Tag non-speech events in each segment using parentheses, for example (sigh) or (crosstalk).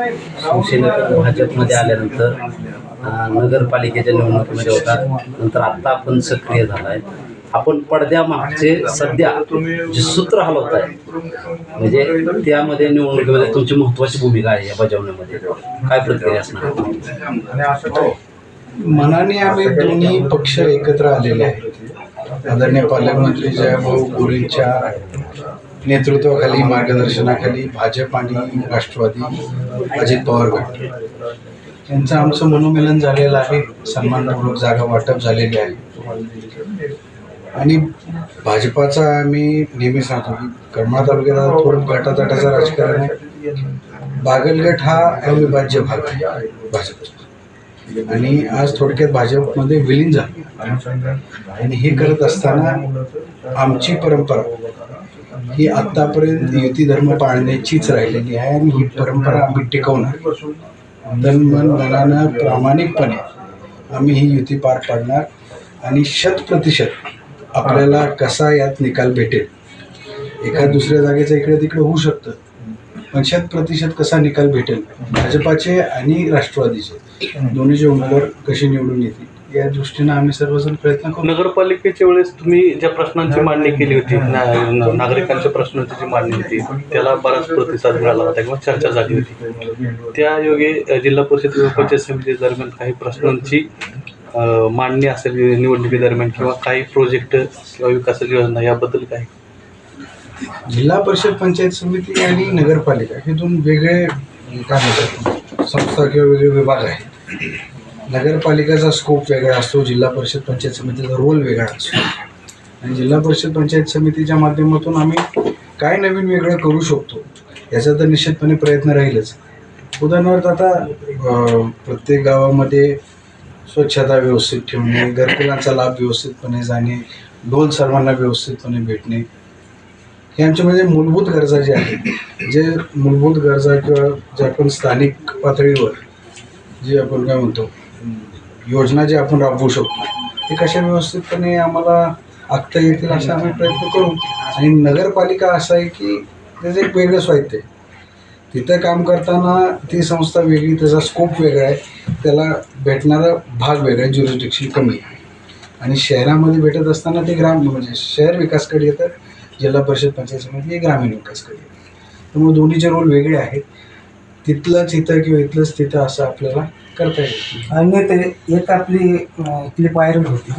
शिवसेनेतून भाजपमध्ये आल्यानंतर नगरपालिकेच्या निवडणुकीमध्ये होता. नंतर आत्ता आपण सक्रिय झालाय. आपण पडद्यामागचे सध्या जे सूत्र हलवत आहे म्हणजे त्यामध्ये निवडणुकीमध्ये तुमची महत्वाची भूमिका आहे या बजावण्यामध्ये. काय प्रतिक्रिया असणार? मनाने आम्ही दोन्ही पक्ष एकत्र आलेले आहेत. आदरणीय पालकमंत्री जयभाऊ गोरेंच्या नेतृत्वाखाली मार्गदर्शनाखाली भाजप आणि राष्ट्रवादी अजित पवार गट. यांचं आमचं मनोमिलन झालेलं आहे सन्मानपूर्वक जागा वाटप झालेली आहे. आणि भाजपाचा आम्ही नेहमी सांगतो की करमाळा तालुक्यात थोडं गटातटाचं राजकारण आहे. बागलगट हा अविभाज्य भाग आहे भाजपचा. आणि आज थोडक्यात भाजपमध्ये विलीन झालं. आणि हे करत असताना आमची परंपरा ही आत्तापर्यंत युती धर्म पाळण्याचीच राहिलेली आहे आणि ही परंपरा आम्ही टिकवणार. तन मन मनानं प्रामाणिकपणे आम्ही ही युती पार पाडणार आणि शत प्रतिशत आपल्याला कसा यात निकाल भेटेल? एका दुसऱ्या जागेचं इकडे तिकडे होऊ शकतं पण शत प्रतिशत कसा निकाल भेटेल? भाजपाचे आणि राष्ट्रवादीचे. दोन्हीचे उमेदवार कसे निवडून येतील? या दृष्टीनं आम्ही सर्वजण प्रयत्न करू. नगरपालिकेच्या वेळेस तुम्ही ज्या प्रश्नांची मांडणी केली होती ना- नागरिकांच्या प्रश्नांची जी मांडणी होती त्याला बराच प्रतिसाद मिळाला होता किंवा चर्चा झाली होती. त्या योगे अ, जिल्हा परिषद किंवा पंचायत समिती दरम्यान काही प्रश्नांची अ, मांडणी असेल निवडणुकी दरम्यान किंवा काही प्रोजेक्ट किंवा विकासाची योजना याबद्दल काय जिल्हा परिषद पंचायत समिती आणि नगरपालिका हे दोन वेगळे काय म्हणतात संस्था किंवा वेगळे विभाग आहेत. नगरपालिकेचा स्कोप वेगळा असतो जिल्हा परिषद पंचायत समितीचा रोल वेगळा असतो. आणि जिल्हा परिषद पंचायत समितीच्या माध्यमातून आम्ही काय नवीन वेगळं करू शकतो याचा तर निश्चितपणे प्रयत्न राहीलच. उदाहरणार्थ आता प्रत्येक गावामध्ये स्वच्छता व्यवस्थित ठेवणे घरकुलांचा लाभ व्यवस्थितपणे जाणे ढोल सर्वांना व्यवस्थितपणे भेटणे हे आमच्या म्हणजे मूलभूत गरजा ज्या आहेत जे मूलभूत गरजा किंवा जे आपण स्थानिक पातळीवर जे आपण काय म्हणतो योजना जे आपण राबवू शकतो ते कशा व्यवस्थितपणे आम्हाला आखता येतील असा आम्ही प्रयत्न करू. आणि नगरपालिका असं आहे की त्याचं एक वेगळं स्वायत्त आहे. तिथं काम करताना ती संस्था वेगळी त्याचा स्कोप वेगळा आहे. त्याला भेटणारा भाग वेगळा आहे ज्युरिस्डिक्शन कमी आहे. आणि शहरामध्ये भेटत असताना ते ग्राम म्हणजे शहर विकासकडे येतं जिल्हा परिषद पंचायत समिती हे ग्रामीण विकासकडे येतं त्यामुळे दोन्हीचे रोल वेगळे आहेत. तिथलंच इथं किंवा इथलंच तिथं असं आपल्याला करता येईल. आणि ते एक आपली क्लिप व्हायरल होती.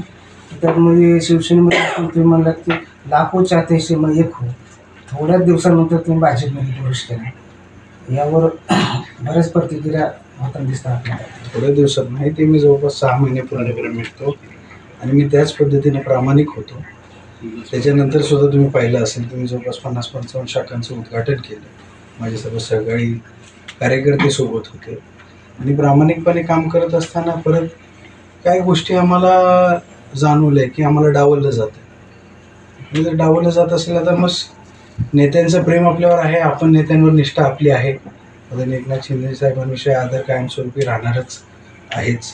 त्यामध्ये शिवसेनेमध्ये तुम्ही म्हणलात की लाखो चाहतेशी मग एक हो. थोड्याच दिवसानंतर तुम्ही भाजपमध्ये प्रवेश केला. यावर (clears throat) बऱ्याच प्रतिक्रिया होताना दिसतात आपल्याला. थोड्या दिवसात नाही ते मी जवळपास सहा महिने पूर्ण मिळतो आणि मी त्याच पद्धतीने प्रामाणिक होतो. त्याच्यानंतर सुद्धा तुम्ही पाहिलं असेल तुम्ही जवळपास पन्नास पंचावन्न शाखांचं उद्घाटन केलं. माझे सर्व सहकारी कार्यकर्ते सोबत होते. आणि प्रामाणिकपणे काम करत असताना परत काही गोष्टी आम्हाला जाणवल्या की आम्हाला डावललं जातं. म्हणजे जर डावललं जात असेल तर मग नेत्यांचं प्रेम आपल्यावर आहे आपण नेत्यांवर निष्ठा आपली आहे. आदरणीय एकनाथ शिंदे साहेबांविषयी आदर कायमस्वरूपी राहणारच आहेच.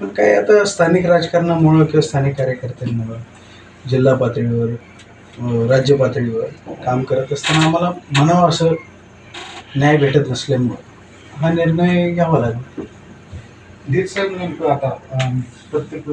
पण काय आता स्थानिक राजकारणामुळं किंवा स्थानिक कार्यकर्त्यांमुळं जिल्हा पातळीवर राज्य पातळीवर काम करत असताना आम्हाला म्हणावं असं न्याय भेटत नसल्यामुळं. हा निर्णय घ्यावा लागेल. दीड साहेब नेमकं आता प्रत्येक